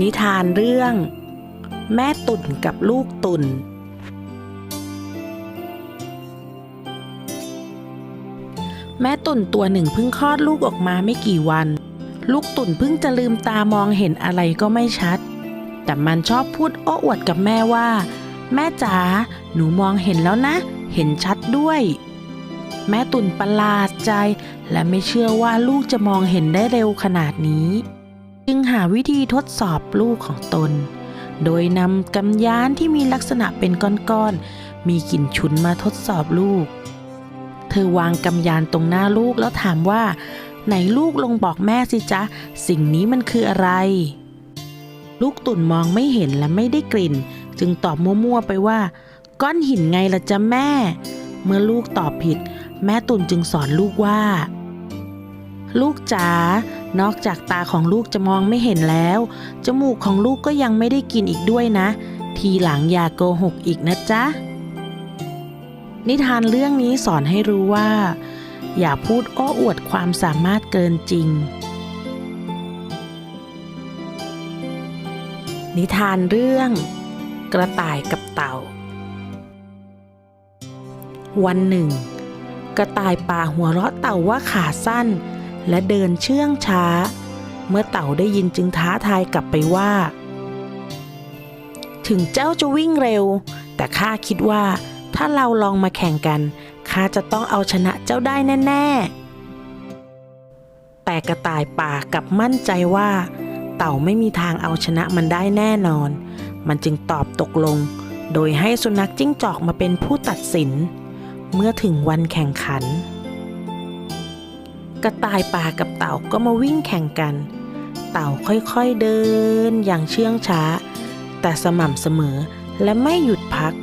นิทานเรื่อง แม่ตุ่นกับลูกตุ่น แม่ตุ่นตัวหนึ่งเพิ่งคลอดลูกออกมาไม่กี่วัน ลูกตุ่นเพิ่งจะลืมตามองเห็นอะไรก็ไม่ชัด แต่มันชอบพูดโอ้อวดกับแม่ว่า แม่จ๋าหนูมองเห็นแล้วนะ เห็นชัดด้วย แม่ตุ่นประหลาดใจ และไม่เชื่อว่าลูกจะมองเห็นได้เร็วขนาดนี้ จึงหาวิธีทดสอบลูกของตน โดยนำกำยานที่มีลักษณะเป็นก้อนๆ มีกลิ่นฉุนมาทดสอบลูก เธอวางกำยานตรงหน้าลูกแล้วถามว่า ไหนลูกลงบอกแม่สิจ๊ะ สิ่งนี้มันคืออะไร ลูกตุ่นมองไม่เห็นและไม่ได้กลิ่น จึงตอบมั่วๆไปว่า ก้อนหินไงล่ะจ๊ะแม่ เมื่อลูกตอบผิด แม่ตุ่นจึงสอนลูกว่า ลูกจ๋า นอกจากตาของลูกจะมองไม่เห็นแล้ว จมูกของลูกก็ยังไม่ได้กินอีกด้วยนะ ทีหลังอย่าโกหกอีกนะจ๊ะ นิทานเรื่องนี้สอนให้รู้ว่า อย่าพูดโอ้อวดความสามารถเกินจริง นิทานเรื่อง กระต่ายกับเต่า วันหนึ่ง กระต่ายป่าหัวเราะเต่าว่าขาสั้น และเดินเชื่องช้า เมื่อเต่าได้ยินจึงท้าทายกลับไปว่า ถึงเจ้าจะวิ่งเร็ว แต่ข้าคิดว่า ถ้าเราลองมาแข่งกันข้าจะต้องเอาชนะเจ้าได้แน่ ๆ แต่กระต่ายป่ากลับมั่นใจว่า เต่าไม่มีทางเอาชนะมันได้แน่นอน มันจึงตอบตกลง โดยให้สุนัขจิ้งจอกมาเป็นผู้ตัดสิน เมื่อถึงวันแข่งขัน กระต่ายป่ากับเต่าก็มาวิ่งแข่งกัน เต่าค่อยๆเดินอย่างเชื่องช้า แต่สม่ำเสมอและไม่หยุดพัก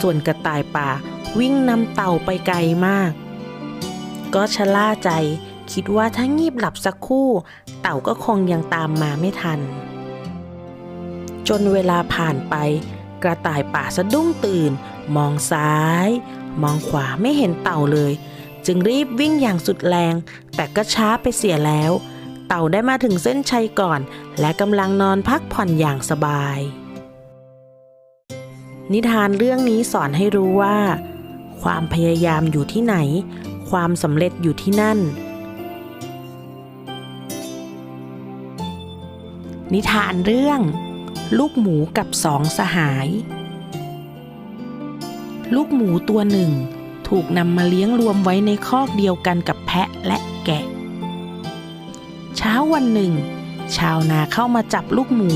ส่วนกระต่ายป่าวิ่งนำเต่าไปไกลมาก ก็ชะล่าใจคิดว่าถ้างีบหลับสักคู่ เต่าก็คงยังตามมาไม่ทัน จนเวลาผ่านไป กระต่ายป่าสะดุ้งตื่น มองซ้าย มองขวาไม่เห็นเต่าเลย จึงรีบวิ่งอย่างสุดแรง แต่ก็ช้าไปเสียแล้ว เต่าได้มาถึงเส้นชัยก่อน และกำลังนอนพักผ่อนอย่างสบาย นิทานเรื่องนี้สอนให้รู้ว่า ความพยายามอยู่ที่ไหน ความสำเร็จอยู่ที่นั่น นิทานเรื่อง ลูกหมูกับสองสหาย ลูกหมูตัวหนึ่ง ถูกนำมาเลี้ยงรวมไว้ในคอกเดียวกันกับแพะและแกะ เช้าวันหนึ่ง ชาวนาเข้ามาจับลูกหมู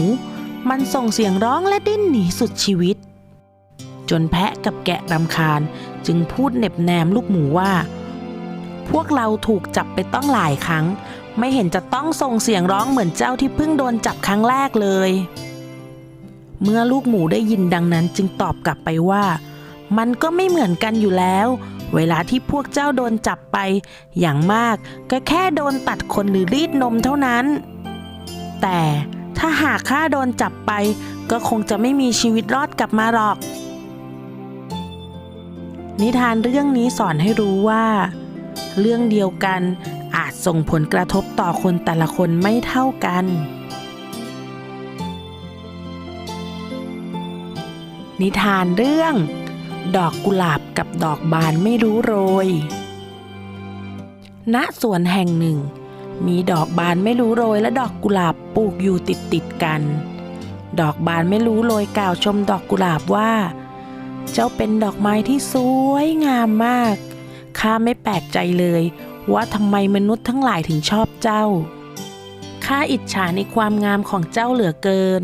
มันส่งเสียงร้องและดิ้นหนีสุดชีวิต จนแพะกับแกะรำคาญจึงพูดเหน็บแนมลูกหมูว่า พวกเราถูกจับไปต้องหลายครั้ง ไม่เห็นจะต้องส่งเสียงร้องเหมือนเจ้าที่เพิ่งโดนจับครั้งแรกเลย เมื่อลูกหมูได้ยินดังนั้นจึงตอบกลับไปว่า มันก็ไม่เหมือนกันอยู่แล้ว เวลาที่พวกเจ้าโดนจับไป อย่างมากก็แค่โดนตัดขนหรือรีดนมเท่านั้น แต่ถ้าหากข้าโดนจับไป ก็คงจะไม่มีชีวิตรอดกลับมาหรอก นิทานเรื่องนี้สอนให้รู้ว่า เรื่องเดียวกันอาจส่งผลกระทบต่อคนแต่ละคนไม่เท่ากัน นิทานเรื่อง ดอกกุหลาบกับดอกบานไม่รู้โรย ณ สวนแห่งหนึ่ง มีดอกบานไม่รู้โรยและดอกกุหลาบปลูกอยู่ติดติดๆกัน ดอกบานไม่รู้โรยกล่าวชมดอกกุหลาบว่า เจ้าเป็นดอกไม้ที่สวยงามมาก ข้าไม่แปลกใจเลย ว่าทำไมมนุษย์ทั้งหลายถึงชอบเจ้า ข้าอิจฉาในความงามของเจ้าเหลือเกิน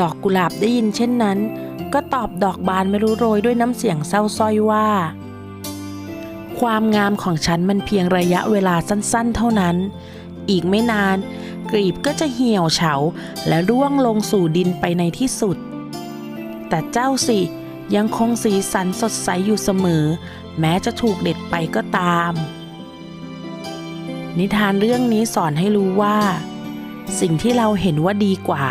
ดอกกุหลาบได้ยินเช่นนั้น ก็ตอบดอกบานไม่รู้โรยด้วยน้ำเสียงเศร้าสร้อยว่า ความงามของฉันมันเพียงระยะเวลาสั้นๆ เท่านั้น อีกไม่นานกลีบก็จะเหี่ยวเฉาและร่วงลงสู่ดินไปในที่สุด แต่เจ้าสิยังคงสีสันสดใสอยู่เสมอ แม้จะถูกเด็ดไปก็ตาม นิทานเรื่องนี้สอนให้รู้ว่า สิ่งที่เราเห็นว่าดีกว่า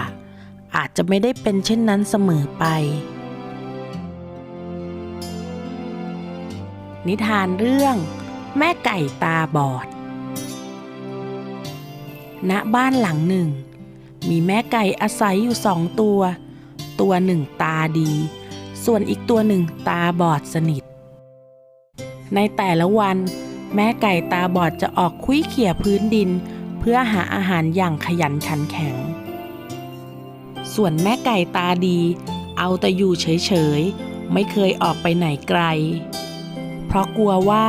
อาจจะไม่ได้เป็นเช่นนั้นเสมอไป นิทานเรื่อง แม่ไก่ตาบอด ณ บ้านหลังหนึ่ง มีแม่ไก่อาศัยอยู่สองตัว ตัวหนึ่งตาดี ส่วนอีกตัวหนึ่งตาบอดสนิท ในแต่ละวันแม่ไก่ตาบอดจะออกคุ้ยเขี่ยพื้นดิน เพื่อหาอาหารอย่างขยันขันแข็ง ส่วนแม่ไก่ตาดี เอาแต่อยู่เฉยๆ ไม่เคยออกไปไหนไกล เพราะกลัวว่า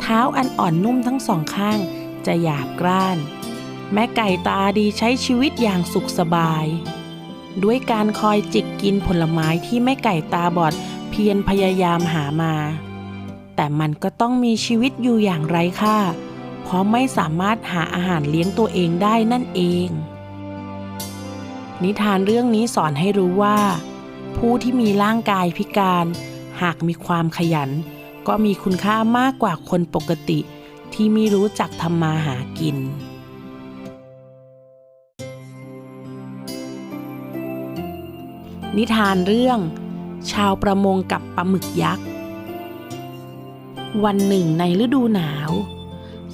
เท้าอันอ่อนนุ่มทั้งสองข้างจะหยาบกร้าน แม่ไก่ตาดีใช้ชีวิตอย่างสุขสบาย ด้วยการคอยจิกกินผลไม้ที่แม่ไก่ตาบอดเพียรพยายามหามา แต่มันก็ต้องมีชีวิตอยู่อย่างไร้ค่า เพราะไม่สามารถหาอาหารเลี้ยงตัวเองได้นั่นเอง นิทานเรื่องนี้สอนให้รู้ว่า ผู้ที่มีร่างกายพิการ หากมีความขยัน ก็มีคุณค่ามากกว่าคนปกติ ที่ไม่รู้จักทำมาหากินนิทานเรื่อง ชาวประมงกับปลาหมึกยักษ์ วันหนึ่งในฤดูหนาว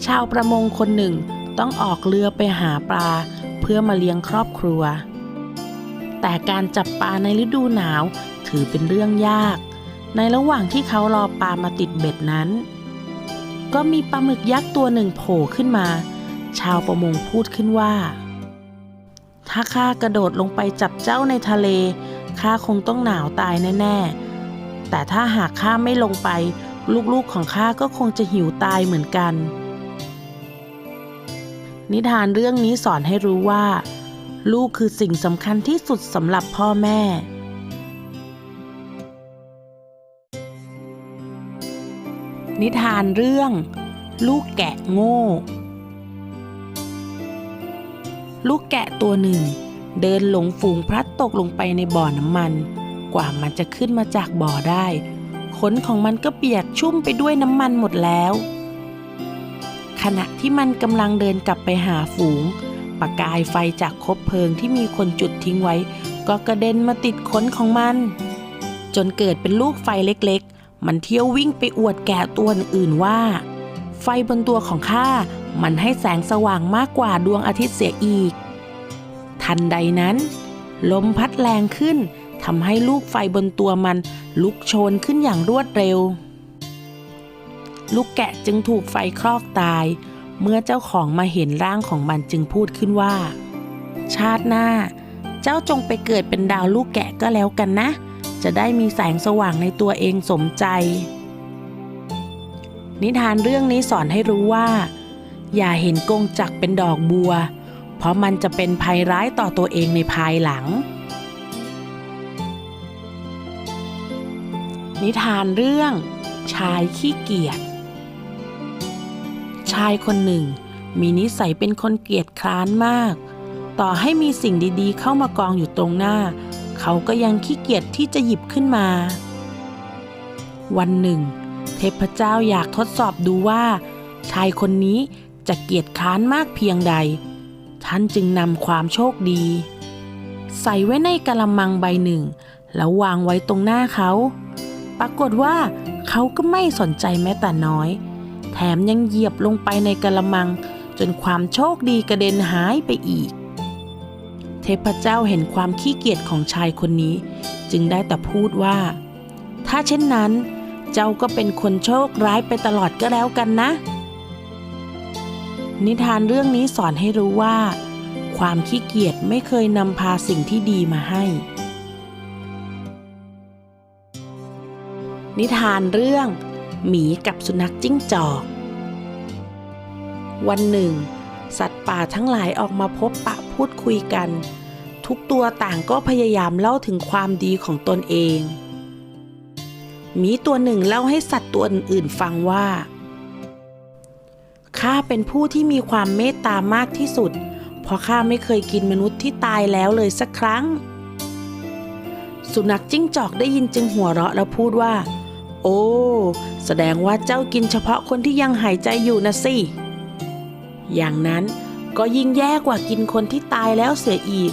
ชาวประมงคนหนึ่งต้องออกเรือไปหาปลาเพื่อมาเลี้ยงครอบครัว แต่การจับปลาในฤดูหนาว ถือเป็นเรื่องยาก ในระหว่างที่เขารอปลามาติดเบ็ดนั้น ก็มีปลาหมึกยักษ์ตัวหนึ่งโผล่ขึ้นมา ชาวประมงพูดขึ้นว่า ถ้าข้ากระโดดลงไปจับเจ้าในทะเลข้าคงต้องหนาวตายแน่ ๆ แต่ถ้าหากข้าไม่ลงไป ลูกๆของข้าก็คงจะหิวตายเหมือนกัน นิทานเรื่องนี้สอนให้รู้ว่า ลูกคือสิ่งสำคัญที่สุดสำหรับพ่อแม่ นิทานเรื่อง ลูกแกะโง่ ลูกแกะตัวหนึ่ง เดินหลงฝูงพลัดตกลงไปในบ่อน้ำมัน กว่ามันจะขึ้นมาจากบ่อได้ ขนของมันก็เปียกชุ่มไปด้วยน้ำมันหมดแล้ว ขณะที่มันกำลังเดินกลับไปหาฝูง ประกายไฟจากคบเพลิงที่มีคนจุดทิ้งไว้ ก็กระเด็นมาติดขนของมัน จนเกิดเป็นลูกไฟเล็กๆ มันเที่ยววิ่งไปอวดแกะตัวอื่นว่า ไฟบนตัวของข้ามันให้แสงสว่างมากกว่าดวงอาทิตย์เสียอีก ทันใดนั้น ลมพัดแรงขึ้นทำให้ลูกไฟบนตัวมันลุกโชนขึ้นอย่างรวดเร็ว ลูกแกะจึงถูกไฟคลอกตาย เมื่อเจ้าของมาเห็นร่างของมันจึงพูดขึ้นว่า ชาติหน้า เจ้าจงไปเกิดเป็นดาวลูกแกะก็แล้วกันนะ จะได้มีแสงสว่างในตัวเองสมใจ นิทานเรื่องนี้สอนให้รู้ว่า อย่าเห็นกงจักเป็นดอกบัว เพราะมันจะเป็นภัยร้ายต่อตัวเองในภายหลัง นิทานเรื่องชายขี้เกียจ ชายคนหนึ่ง มีนิสัยเป็นคนเกียจคร้านมาก ต่อให้มีสิ่งดีๆ เข้ามากองอยู่ตรงหน้า เขาก็ยังขี้เกียจที่จะหยิบขึ้นมา วันหนึ่ง เทพเจ้าอยากทดสอบดูว่า ชายคนนี้จะเกียจคร้านมากเพียงใด ท่านจึงนำความโชคดี ใส่ไว้ในกะละมังใบหนึ่ง แล้ววางไว้ตรงหน้าเขา ปรากฏว่าเขาก็ไม่สนใจแม้แต่น้อย แถมยังเหยียบลงไปในกะละมัง จนความโชคดีกระเด็นหายไปอีก เทพเจ้าเห็นความขี้เกียจของชายคนนี้ จึงได้แต่พูดว่า ถ้าเช่นนั้น เจ้าก็เป็นคนโชคร้ายไปตลอดก็แล้วกันนะ นิทานเรื่องนี้สอนให้รู้ว่า ความขี้เกียจไม่เคยนำพาสิ่งที่ดีมาให้นิทานเรื่อง หมีกับสุนัขจิ้งจอก วันหนึ่ง สัตว์ป่าทั้งหลายออกมาพบปะพูดคุยกัน ทุกตัวต่างก็พยายามเล่าถึงความดีของตนเองหมีตัวหนึ่งเล่าให้สัตว์ตัวอื่นๆฟังว่าข้าเป็นผู้ที่มีความเมตตามากที่สุด เพราะข้าไม่เคยกินมนุษย์ที่ตายแล้วเลยสักครั้ง สุนัขจิ้งจอกได้ยินจึงหัวเราะแล้วพูดว่า โอ้ แสดงว่าเจ้ากินเฉพาะคนที่ยังหายใจอยู่นะสิ อย่างนั้นก็ยิ่งแย่กว่ากินคนที่ตายแล้วเสียอีก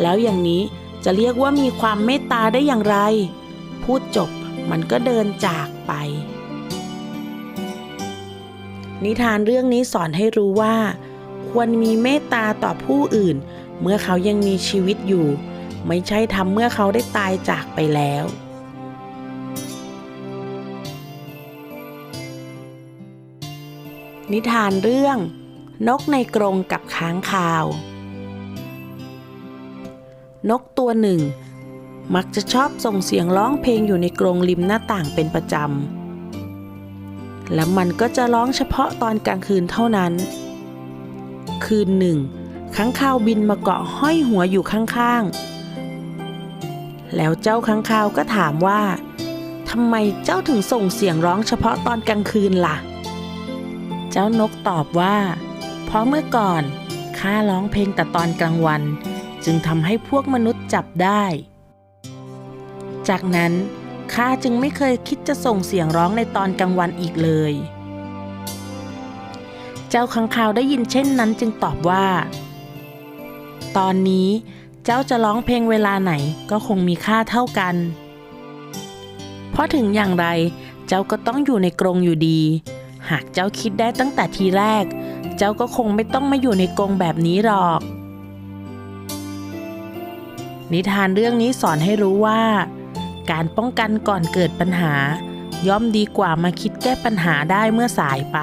แล้วอย่างนี้จะเรียกว่ามีความเมตตาได้อย่างไร พูดจบมันก็เดินจากไป นิทานเรื่องนี้สอนให้รู้ว่า ควรมีเมตตาต่อผู้อื่น เมื่อเขายังมีชีวิตอยู่ ไม่ใช่ทำเมื่อเขาได้ตายจากไปแล้ว นิทานเรื่อง นกในกรงกับค้างคาว นกตัวหนึ่ง มักจะชอบส่งเสียงร้องเพลงอยู่ในกรงริมหน้าต่างเป็นประจำ และมันก็จะร้องเฉพาะตอนกลางคืนเท่านั้น คืนหนึ่งค้างคาวบินมาเกาะห้อยหัวอยู่ข้างๆ แล้วเจ้าค้างคาวก็ถามว่าทำไมเจ้าถึงส่งเสียงร้องเฉพาะตอนกลางคืนล่ะ เจ้านกตอบว่า เพราะเมื่อก่อนข้าร้องเพลงแต่ตอนกลางวัน จึงทำให้พวกมนุษย์จับได้ จากนั้นข้าจึงไม่เคยคิดจะส่งเสียงร้องในตอนกลางวันอีกเลย เจ้าค้างคาวได้ยินเช่นนั้นจึงตอบว่า ตอนนี้เจ้าจะร้องเพลงเวลาไหนก็คงมีค่าเท่ากัน เพราะถึงอย่างไรเจ้าก็ต้องอยู่ในกรงอยู่ดี หากเจ้าคิดได้ตั้งแต่ทีแรก เจ้าก็คงไม่ต้องมาอยู่ในกรงแบบนี้หรอก นิทานเรื่องนี้สอนให้รู้ว่า การป้องกันก่อนเกิดปัญหา ย่อมดีกว่ามาคิดแก้ปัญหาได้เมื่อสายไป